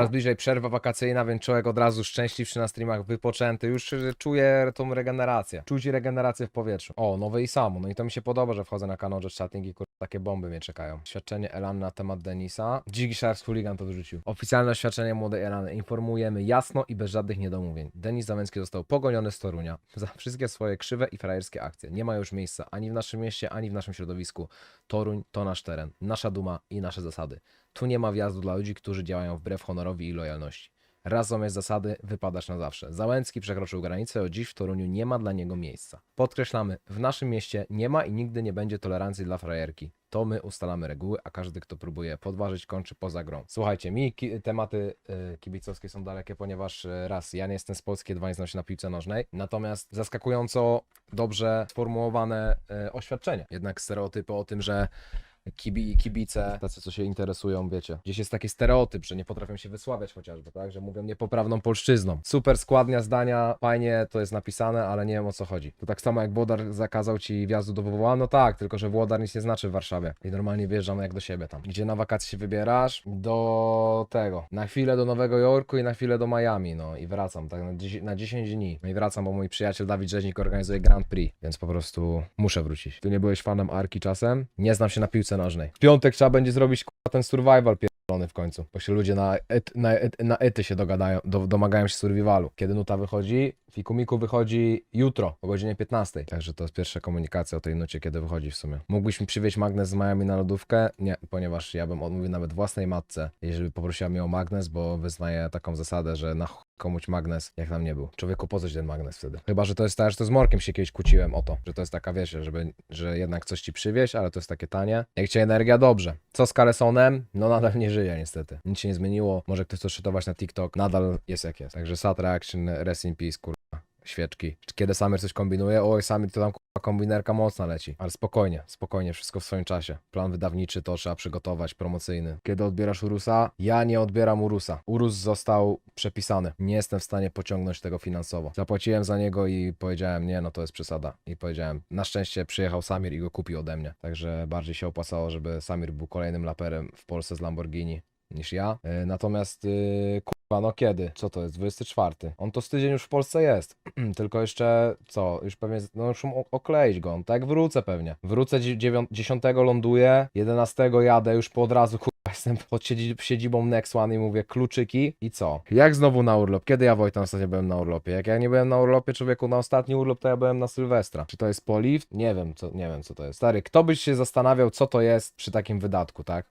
coraz bliżej przerwa wakacyjna, więc człowiek od razu szczęśliwszy na streamach, wypoczęty, już czuje tą regenerację. Czuć regenerację w powietrzu. O, nowe i samo. No i to mi się podoba, że wchodzę na kanał Jet Chatting i kur... takie bomby mnie czekają. Świadczenie Elan na temat Denisa. Dziki Sharks Hooligan to wrzucił. Oficjalne oświadczenie młodej Elany. Informujemy jasno i bez żadnych niedomówień. Denis Załęcki został pogoniony z Torunia za wszystkie swoje krzywe i frajerskie akcje. Nie ma już miejsca ani w naszym mieście, ani w naszym środowisku. Toruń to nasz teren, nasza duma i nasze zasady. Tu nie ma wjazdu dla ludzi, którzy działają wbrew honorowi i lojalności. Raz zamiast zasady, wypadasz na zawsze. Załęcki przekroczył granicę, od dziś w Toruniu nie ma dla niego miejsca. Podkreślamy, w naszym mieście nie ma i nigdy nie będzie tolerancji dla frajerki. To my ustalamy reguły, a każdy, kto próbuje podważyć, kończy poza grą. Słuchajcie, mi ki- tematy y, kibicowskie są dalekie, ponieważ y, raz, ja nie jestem z Polski, dwa, nie znam się na piłce nożnej, natomiast zaskakująco dobrze sformułowane y, oświadczenie. Jednak stereotypy o tym, że kibi, kibice, tacy co się interesują, wiecie. Gdzieś jest taki stereotyp, że nie potrafią się wysławiać chociażby, tak? Że mówią niepoprawną polszczyzną. Super składnia zdania, fajnie to jest napisane, ale nie wiem o co chodzi. To tak samo jak Włodar zakazał ci wjazdu do WWA, no tak, tylko że Włodar nic nie znaczy w Warszawie. I normalnie wjeżdżamy jak do siebie tam. Gdzie na wakacje się wybierasz? Do tego. Na chwilę do Nowego Jorku i na chwilę do Miami, no i wracam, tak na 10, na 10 dni. No i wracam, bo mój przyjaciel Dawid Rzeźnik organizuje Grand Prix, więc po prostu muszę wrócić. Ty nie byłeś fanem Arki czasem? Nie znam się na piłce nożnej. W piątek trzeba będzie zrobić ten survival pierdolony w końcu, bo się ludzie na, et, na, et, na ety się dogadają, do, domagają się survivalu. Kiedy nuta wychodzi? Fikumiku wychodzi jutro o godzinie 15. Także to jest pierwsza komunikacja o tej nucie, kiedy wychodzi w sumie. Mógłbyś przywieźć magnes z Miami na lodówkę? Nie, ponieważ ja bym odmówił nawet własnej matce, jeżeli poprosiła mnie o magnes, bo wyznaję taką zasadę, że na komuś magnes, jak tam nie był. Człowieku, po ten magnes wtedy? Chyba, że to jest tak, że to z Morkiem się kiedyś kłóciłem o to, że to jest taka, wiecie, żeby, że jednak coś ci przywieźć, ale to jest takie tanie. Jak cię energia, dobrze. Co z Kalesonem? No nadal nie żyje niestety. Nic się nie zmieniło. Może ktoś to czytować na TikTok. Nadal jest jak jest. Także Sat Reaction, Rest in Peace, kurwa. Świeczki. Kiedy Samir coś kombinuje? Oj, Samir to tam kurwa kombinerka mocna leci. Ale spokojnie, spokojnie, wszystko w swoim czasie. Plan wydawniczy to trzeba przygotować, promocyjny. Kiedy odbierasz Urusa? Ja nie odbieram Urusa. Urus został przepisany. Nie jestem w stanie pociągnąć tego finansowo. Zapłaciłem za niego i powiedziałem, nie, no to jest przesada. I powiedziałem, na szczęście przyjechał Samir i go kupił ode mnie. Także bardziej się opłacało, żeby Samir był kolejnym laperem w Polsce z Lamborghini niż ja. E, Natomiast yy, kurwa, no kiedy? Co to jest? 24. On to z tydzień już w Polsce jest. Tylko jeszcze co? Już pewnie, no już okleić go. Tak wrócę pewnie. Wrócę dzi- dziewią- 10 ląduję, 11 jadę już po od razu kurwa. Jestem pod siedzi- siedzibą Next One i mówię kluczyki i co? Jak znowu na urlop? Kiedy ja Wojtan ostatnio byłem na urlopie? Jak ja nie byłem na urlopie, człowieku, na ostatni urlop to ja byłem na Sylwestra. Czy to jest poliw? Nie wiem, co, nie wiem co to jest. Stary, kto byś się zastanawiał, co to jest przy takim wydatku, tak?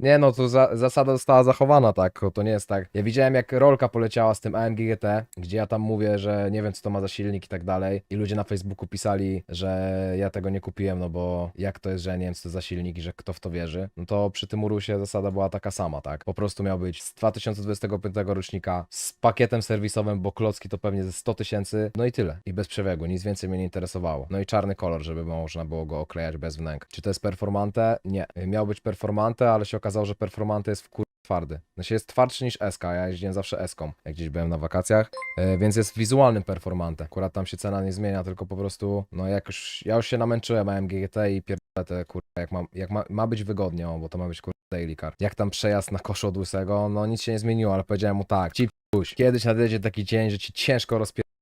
Nie no, to za, zasada została zachowana, tak, to nie jest tak. Ja widziałem jak rolka poleciała z tym AMG GT, gdzie ja tam mówię, że nie wiem co to ma za silnik i tak dalej i ludzie na Facebooku pisali, że ja tego nie kupiłem, no bo jak to jest, że ja nie wiem co to za silnik i że kto w to wierzy, no to przy tym Urusie zasada była taka sama, tak. Po prostu miał być z 2025 rocznika z pakietem serwisowym, bo klocki to pewnie ze 100 tysięcy, no i tyle. I bez przebiegu, nic więcej mnie nie interesowało. No i czarny kolor, żeby można było go oklejać bez wnęk. Czy to jest performante? Nie. Miał być performante, ale się okazało, że performante jest w kur... twardy. Znaczy jest twardszy niż SK, ja jeździłem zawsze S-ką, jak gdzieś byłem na wakacjach, e, więc jest wizualnym performante. Akurat tam się cena nie zmienia, tylko po prostu, no jak już, ja już się namęczyłem AMG GT i pierdolę te kurwa, jak, ma, jak ma, ma być wygodnie, bo to ma być kurwa daily car. Jak tam przejazd na koszu od łysego, no nic się nie zmieniło, ale powiedziałem mu tak, ci puś, kiedyś nadejdzie taki dzień, że ci ciężko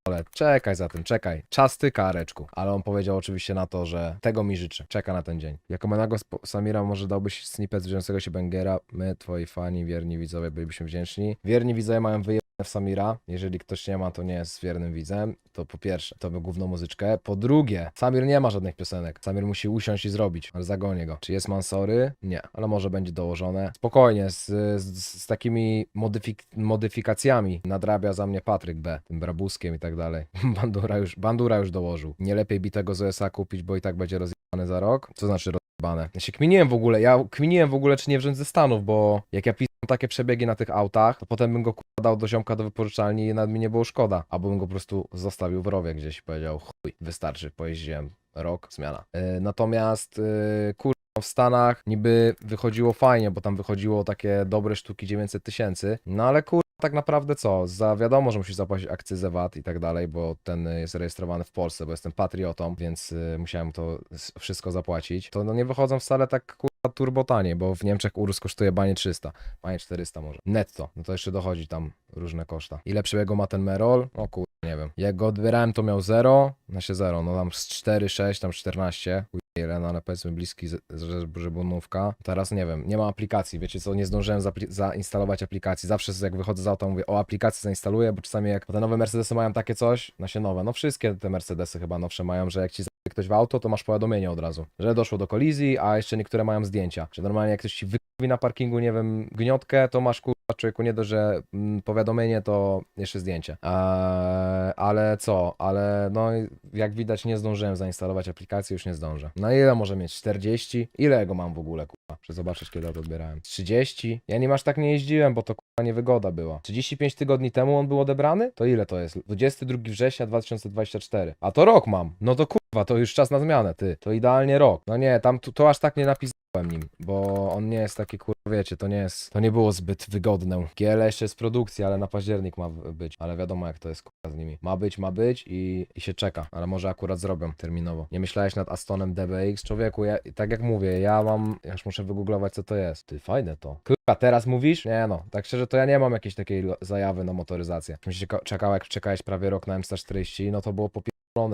rozpierdolę. Czekaj za tym, czekaj. Czas ty, kareczku. Ale on powiedział oczywiście na to, że tego mi życzy. Czeka na ten dzień. Jako menago Samira może dałbyś snippet zbliżającego się Bengera. My, twoi fani, wierni widzowie, bylibyśmy wdzięczni. Wierni widzowie mają wyjebane w Samira. Jeżeli ktoś nie ma, to nie jest wiernym widzem. To po pierwsze, to by główną muzyczkę. Po drugie, Samir nie ma żadnych piosenek. Samir musi usiąść i zrobić, ale zagonię go. Czy jest Mansory? Nie, ale może będzie dołożone. Spokojnie, z, z, z takimi modyfik modyfikacjami nadrabia za mnie Patryk B, tym brabuskiem i tak dalej. Bandura już, Bandura już dołożył. Nie lepiej bitego z USA kupić, bo i tak będzie rozjebany za rok. Co znaczy rozjebane? Ja się kminiłem w ogóle, ja kminiłem w ogóle, czy nie wziąć ze Stanów, bo jak ja pisałem takie przebiegi na tych autach, to potem bym go kurwa, dał do ziomka do wypożyczalni i nawet mi nie było szkoda. Albo bym go po prostu zostawił w rowie gdzieś i powiedział, chuj, wystarczy, pojeździłem rok, zmiana. Yy, natomiast yy, kurwa, w Stanach niby wychodziło fajnie, bo tam wychodziło takie dobre sztuki 900 tysięcy, no ale kurwa, tak naprawdę co? Za wiadomo, że musisz zapłacić akcyzę VAT i tak dalej, bo ten jest rejestrowany w Polsce, bo jestem patriotą, więc y, musiałem to wszystko zapłacić. To no nie wychodzą wcale tak kurwa turbo tanie, bo w Niemczech urus kosztuje banie 300, banie 400 może. Netto, no to jeszcze dochodzi tam różne koszta. Ile przebiegu ma ten Merol? O kurwa, nie wiem. Jak go odbierałem to miał 0, na się 0, no tam z 4, 6, tam 14. Chuj Ile, no ale powiedzmy bliski, z- że- żebunówka. Teraz nie wiem, nie ma aplikacji, wiecie co, nie zdążyłem zainstalować aplikacji. Zawsze jak wychodzę z auta mówię, o aplikacji zainstaluję, bo czasami jak te nowe Mercedesy mają takie coś, na się nowe, no wszystkie te Mercedesy chyba nowsze mają, że jak ci ktoś w auto, to masz powiadomienie od razu, że doszło do kolizji, a jeszcze niektóre mają zdjęcia. Że normalnie jak ktoś ci wykupi na parkingu, nie wiem, gniotkę, to masz kurwa człowieku nie dość, że mm, powiadomienie, to jeszcze zdjęcie. Eee, ale co, ale no jak widać nie zdążyłem zainstalować aplikacji, już nie zdążę. No ile może mieć? 40? Ile go mam w ogóle? Muszę zobaczyć, kiedy to odbierałem. 30? Ja nim aż tak nie jeździłem, bo to kurwa niewygoda była. 35 tygodni temu on był odebrany? To ile to jest? 22 września 2024. A to rok mam. No to kurwa, to już czas na zmianę, ty. To idealnie rok. No nie, tam to, to aż tak nie napisałem nim, bo on nie jest taki kurwa, wiecie, to nie jest, to nie było zbyt wygodne. GL jeszcze jest produkcji, ale na październik ma być, ale wiadomo jak to jest kurwa z nimi. Ma być, ma być i, i się czeka, ale może akurat zrobią terminowo. Nie myślałeś nad Astonem DBX? Człowieku, ja, tak jak mówię, ja mam, ja już muszę wygooglować co to jest. Ty, fajne to. Kurwa, teraz mówisz? Nie no, tak szczerze to ja nie mam jakiejś takiej zajawy na motoryzację. Mi się czeka- czekał, jak czekałeś prawie rok na M140, no to było po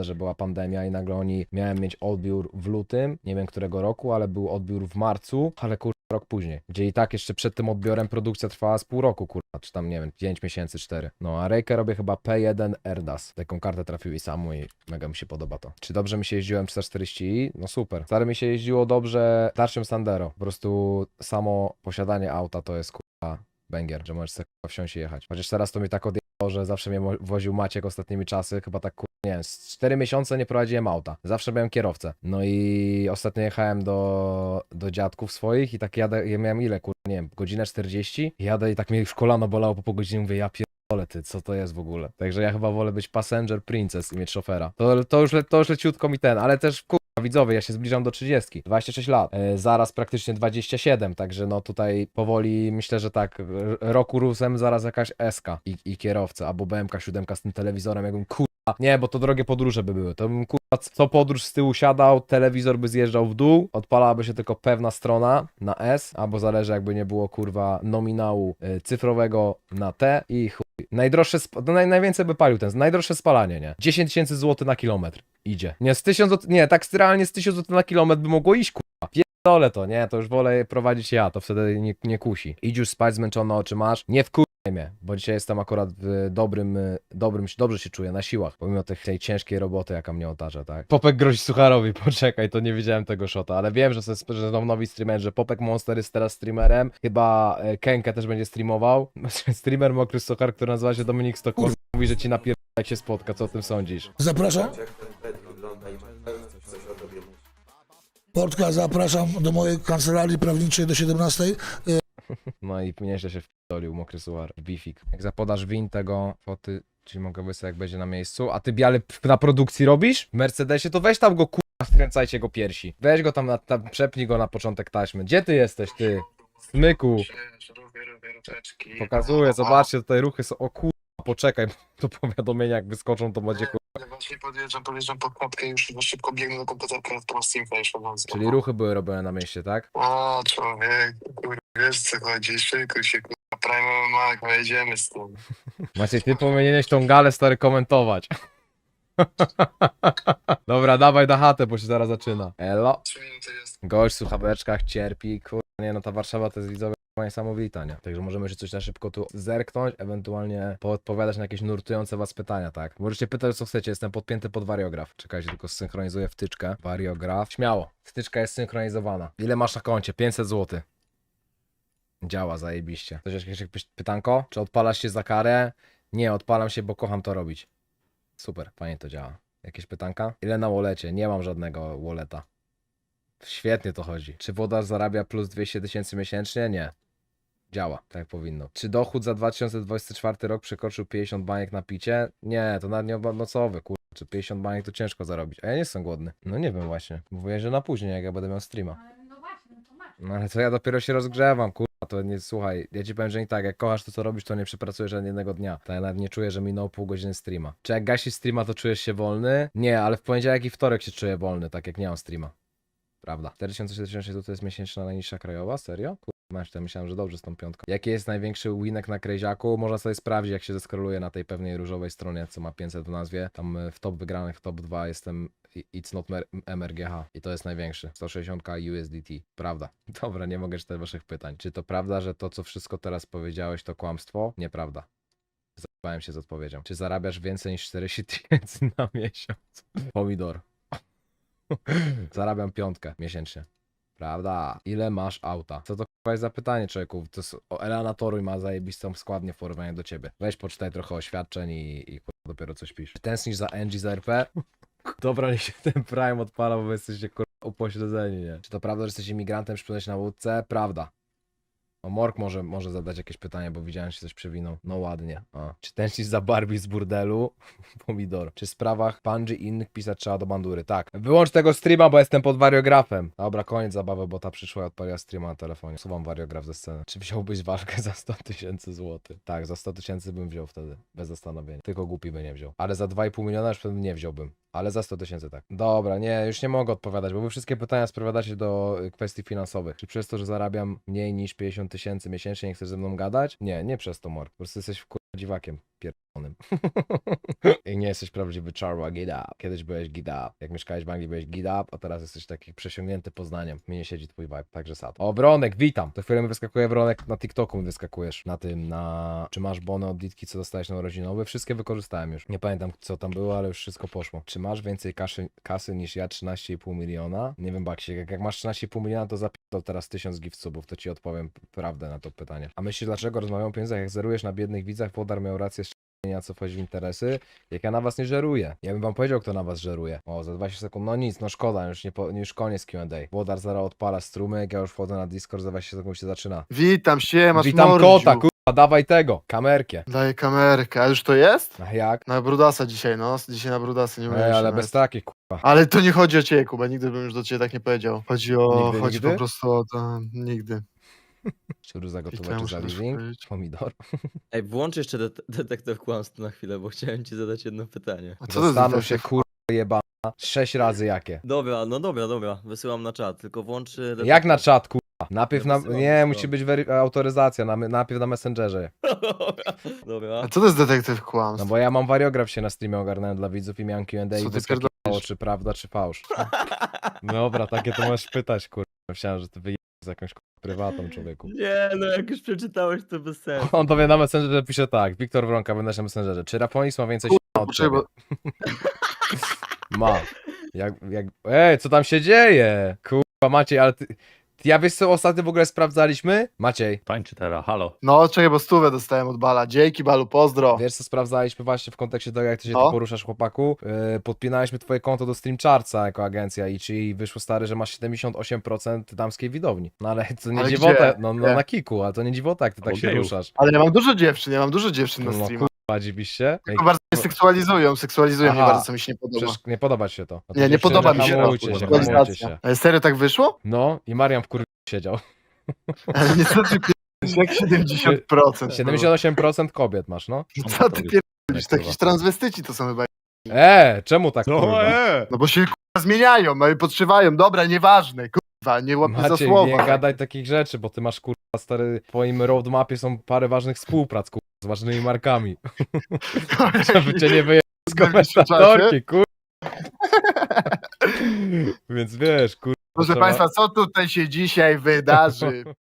że była pandemia i nagle oni miałem mieć odbiór w lutym, nie wiem którego roku, ale był odbiór w marcu, ale kurwa rok później, gdzie i tak jeszcze przed tym odbiorem produkcja trwała z pół roku, kurwa, czy tam nie wiem, 5 miesięcy, 4. No a Rejkę robię chyba P1 Erdas. Taką kartę trafił i samu i mega mi się podoba to. Czy dobrze mi się jeździło M440i? No super. Stary mi się jeździło dobrze starszym Sandero. Po prostu samo posiadanie auta to jest kurwa Węgier, że możesz sobie wsiąść i jechać. Chociaż teraz to mi tak że zawsze mnie woził Maciek ostatnimi czasy, chyba tak nie wiem, z 4 miesiące nie prowadziłem auta. Zawsze miałem kierowcę. No i ostatnio jechałem do, do dziadków swoich i tak jadę, ja miałem ile kurwa, nie wiem, godzinę 40, jadę i tak mnie już kolano bolało po pół godziny, mówię, ja pierdolę ty, co to jest w ogóle. Także ja chyba wolę być passenger princess i mieć szofera. To, to, już, le- to już leciutko mi ten, ale też kurwa, widzowie, ja się zbliżam do 30, 26 lat, e, zaraz praktycznie 27, także no tutaj powoli myślę, że tak, roku rusem zaraz jakaś SK i, i kierowca, albo BMK 7 z tym telewizorem, jakbym kurwa, nie, bo to drogie podróże by były, to bym kurwa co podróż z tyłu siadał, telewizor by zjeżdżał w dół, odpalałaby się tylko pewna strona na S, albo zależy jakby nie było kurwa nominału y, cyfrowego na T i chuj. Najdroższe, sp- no naj, najwięcej by palił ten, najdroższe spalanie, nie? 10 tysięcy złotych na kilometr idzie. Nie, z 1000 zł, nie, tak realnie z 1000 zł na kilometr by mogło iść, kurwa. Pierdolę to, nie, to już wolę prowadzić ja, to wtedy nie, nie kusi. Idź już spać, zmęczone oczy masz, nie wkurwaj mnie, bo dzisiaj jestem akurat w dobrym, y, dobrym, dobrze się czuję, na siłach, pomimo tych, tej ciężkiej roboty, jaka mnie otacza, tak? Popek grozi Sucharowi, poczekaj, to nie wiedziałem tego shota, ale wiem, że, są- nowi streamerzy, że Popek Monster jest teraz streamerem, chyba e, Kenkę też będzie streamował, streamer Mokry Suchar, który nazywa się Dominik Stockholm, mówi, że ci napier... jak się spotka, co o tym sądzisz? Zapraszam. Portka, zapraszam do mojej kancelarii prawniczej do 17. No i nieźle się wpierdolił Mokry Suchar, bifik. Jak zapodasz win tego, foty, czyli mogę wysłać jak będzie na miejscu, a ty biały p- na produkcji robisz? W Mercedesie, to weź tam go kurwa, wkręcajcie go piersi. Weź go tam, na, tam przepnij go na początek taśmy. Gdzie ty jesteś, ty? Smyku. Robię, robię ruteczki. Pokazuję, zobaczcie, tutaj ruchy są, o kurwa, poczekaj, to powiadomienia jak wyskoczą, to będzie kurwa. Ja właśnie podjeżdżam, podjeżdżam pod klatkę i już szybko, biegnę do komputera, to masz Steam'a już od Czyli ruchy były robione na mieście, tak? O, człowiek, kurwa, wiesz co chodzi, szykuj się, kurwa, Prime Mac, pojedziemy z tym. Maciej, ty powinieneś tą galę stary komentować. Dobra, dawaj na chatę, bo się zaraz zaczyna. Elo. Trzy minuty jest. Gość w słuchaweczkach cierpi, kurwa, nie no ta Warszawa to jest widzowie kurwa, niesamowita, nie? Także możemy jeszcze coś na szybko tu zerknąć, ewentualnie poodpowiadać na jakieś nurtujące was pytania, tak? Możecie pytać co chcecie, jestem podpięty pod wariograf. Czekajcie, tylko synchronizuję wtyczkę. Wariograf. Śmiało, wtyczka jest synchronizowana. Ile masz na koncie? 500 zł. Działa, zajebiście. Coś jakieś jakieś pytanko? Czy odpalasz się za karę? Nie, odpalam się, bo kocham to robić. Super, fajnie to działa. Jakieś pytanka? Ile na wolecie? Nie mam żadnego woleta. Świetnie to chodzi. Czy włodarz zarabia plus 200 tysięcy miesięcznie? Nie. Działa, tak jak powinno. Czy dochód za 2024 rok przekroczył 50 baniek na picie? Nie, to nawet nie nocowy, kurwa. Czy 50 baniek to ciężko zarobić. A ja nie jestem głodny. No nie wiem właśnie. Mówię, że na później, jak ja będę miał streama. No właśnie, no to masz. No ale to ja dopiero się rozgrzewam, kurwa. To nie, słuchaj, ja ci powiem, że nie tak, jak kochasz to, co robisz, to nie przepracujesz ani jednego dnia. To ja nawet nie czuję, że minął pół godziny streama. Czy jak gasisz streama, to czujesz się wolny? Nie, ale w poniedziałek i wtorek się czuję wolny, tak jak nie mam streama. Prawda. 4076 to jest miesięczna najniższa krajowa? Serio? Masz to myślałem, że dobrze z tą piątką. Jaki jest największy winek na Krejziaku? Można sobie sprawdzić, jak się zeskroluje na tej pewnej różowej stronie, co ma 500 w nazwie. Tam y, w top wygranych, w top 2 jestem It's not MRGH i to jest największy. 160 USDT. Prawda. Dobra, nie mogę czytać waszych pytań. Czy to prawda, że to, co wszystko teraz powiedziałeś, to kłamstwo? Nieprawda. Zajebałem się z odpowiedzią. Czy zarabiasz więcej niż 40 tysięcy na miesiąc? Pomidor. Zarabiam piątkę miesięcznie. Prawda. Ile masz auta? Co to k***a jest za pytanie, człowieku? To jest, o, Elana Toruj ma zajebistą składnię w porównaniu do ciebie. Weź poczytaj trochę oświadczeń i, i dopiero coś pisz. Tęsknisz za Angie z RP? Dobra, niech się ten Prime odpala, bo wy jesteście kurwa upośledzeni, nie? Czy to prawda, że jesteś imigrantem, przypłynąłeś na łódce? Prawda. O, Mork może, może zadać jakieś pytanie, bo widziałem, że coś przewinął. No ładnie. O. Czy tęsknisz za Barbie z burdelu? Pomidor. Czy w sprawach Bungie i innych pisać trzeba do bandury? Tak. Wyłącz tego streama, bo jestem pod wariografem. Dobra, koniec zabawy, bo ta przyszła i odpaliła streama na telefonie. Suwam wariograf ze sceny. Czy wziąłbyś walkę za 100 tysięcy złotych? Tak, za 100 tysięcy bym wziął wtedy. Bez zastanowienia. Tylko głupi by nie wziął. Ale za 2,5 miliona już wtedy nie wziąłbym. Ale za 100 tysięcy tak. Dobra, nie, już nie mogę odpowiadać, bo wy wszystkie pytania sprowadzacie do y, kwestii finansowych. Czy przez to, że zarabiam mniej niż 50 tysięcy miesięcznie, nie chcesz ze mną gadać? Nie, nie przez to, Mork. Po prostu jesteś w dziwakiem pierdolonym. I nie jesteś prawdziwy czarła git. Kiedyś byłeś git. Jak mieszkałeś w Anglii, byłeś git a teraz jesteś taki przesiągnięty poznaniem. Mnie nie siedzi twój vibe, także sad. O, Bronek, witam. To chwilę mi wyskakuje Bronek, na TikToku mi wyskakujesz. Na tym, na... Czy masz bony od Ditki, co dostałeś na urodzinowe? Wszystkie wykorzystałem już. Nie pamiętam, co tam było, ale już wszystko poszło. Czy masz więcej kasy, kasy niż ja, 13,5 miliona? Nie wiem, Baksiek, jak, jak masz 13,5 miliona, to zapisał teraz 1000 gift subów, to ci odpowiem prawdę na to pytanie. A myślisz, dlaczego rozmawiam o pieniądzach? Jak zerujesz na biednych widzach, Włodar miał rację z nie co wchodzi w interesy, jak ja na was nie żeruję. Ja bym wam powiedział, kto na was żeruje. O, za 20 sekund, no nic, no szkoda, już, nie po, już koniec Q&A. Włodar zaraz odpala strumyk, ja już wchodzę na Discord, za 20 sekund się zaczyna. Witam się, masz Witam mordziu. kota, kurwa, dawaj tego, kamerkę. Daję kamerkę, a już to jest? A jak? Na Brudasa dzisiaj, no. Dzisiaj na Brudasa, nie Ej, mówię ale bez takich, kurwa. Ale to nie chodzi o ciebie, Kuba, nigdy bym już do ciebie tak nie powiedział. Chodzi o, Nigdy, chodzi nigdy? po prostu o to, nigdy. Czy za I to gotowe, ja czy muszę za leasing? Pomidor. Ej, włącz jeszcze det detektyw kłamstw na chwilę, bo chciałem ci zadać jedno pytanie. A co to jest Zastanów się, kurwa, jebana. Sześć razy jakie. Dobra, no dobra, dobra, wysyłam na czat, tylko włącz... e, Jak na czat, kurwa? Najpierw na... Nie, musi być autoryzacja, na... najpierw na Messengerze. Dobra. A co to jest detektyw No kłamstw? bo ja mam wariograf się na streamie ogarnąłem dla widzów i miałem Q&A Co i wyskakiwało, czy prawda, czy fałsz. Dobra, takie to możesz pytać, kurwa. Myślałem, że ty wyjedziesz z jakąś prywatą człowieku. Nie, no jak już przeczytałeś, to bez sensu. On tobie na Messengerze pisze tak, Wiktor Wronka, będę na Messengerze. Czy Raponis ma więcej Kurwa, od? Ma. Jak, jak... Ej, co tam się dzieje? Kurwa, Maciej, ale ty... Ja wiesz co ostatnio w ogóle sprawdzaliśmy? Maciej, Tańczy teraz, halo. No, czekaj, bo stówę dostałem od Bala. Dzięki, Balu, pozdro. wiesz co sprawdzaliśmy właśnie w kontekście tego, jak ty się No. tu poruszasz, chłopaku? Yy, podpinaliśmy twoje konto do StreamChartsa jako agencja i czyli wyszło stary, że masz 78% damskiej widowni. No ale to nie Ale dziwota, gdzie? no, no Gdzie? na kiku, ale to nie dziwota, jak ty tak się ruszasz. Ale ja mam dużo dziewczyn, ja mam dużo dziewczyn na No streamach. Dziwiście? Tylko bardzo mnie seksualizują, seksualizują mnie Aha. bardzo, co mi się nie podoba. Przecież nie podoba ci się to. No Nie, nie podoba mi się to. Hamujcie się, hamujcie się. Ale serio tak wyszło? No i Marian w kur... siedział. Ale niestety pierdolisz, jak 70%. 78% kobiet masz, no. Co ty pierdolisz? To jakieś kurwa. transwestyci to są chyba. E, czemu tak No kurwa? e! No bo się kurwa zmieniają, no i podszywają. Dobra, nieważne, kurwa, nie łapię za Maciej, słowa. nie gadaj takich rzeczy, bo ty masz kurwa stary, w twoim roadmapie są parę ważnych współprac kurwa, z ważnymi markami. Żeby cię nie wyjechać z komentatorki, kurwa. Więc wiesz, kurwa. Proszę Państwa, co tutaj się dzisiaj wydarzy?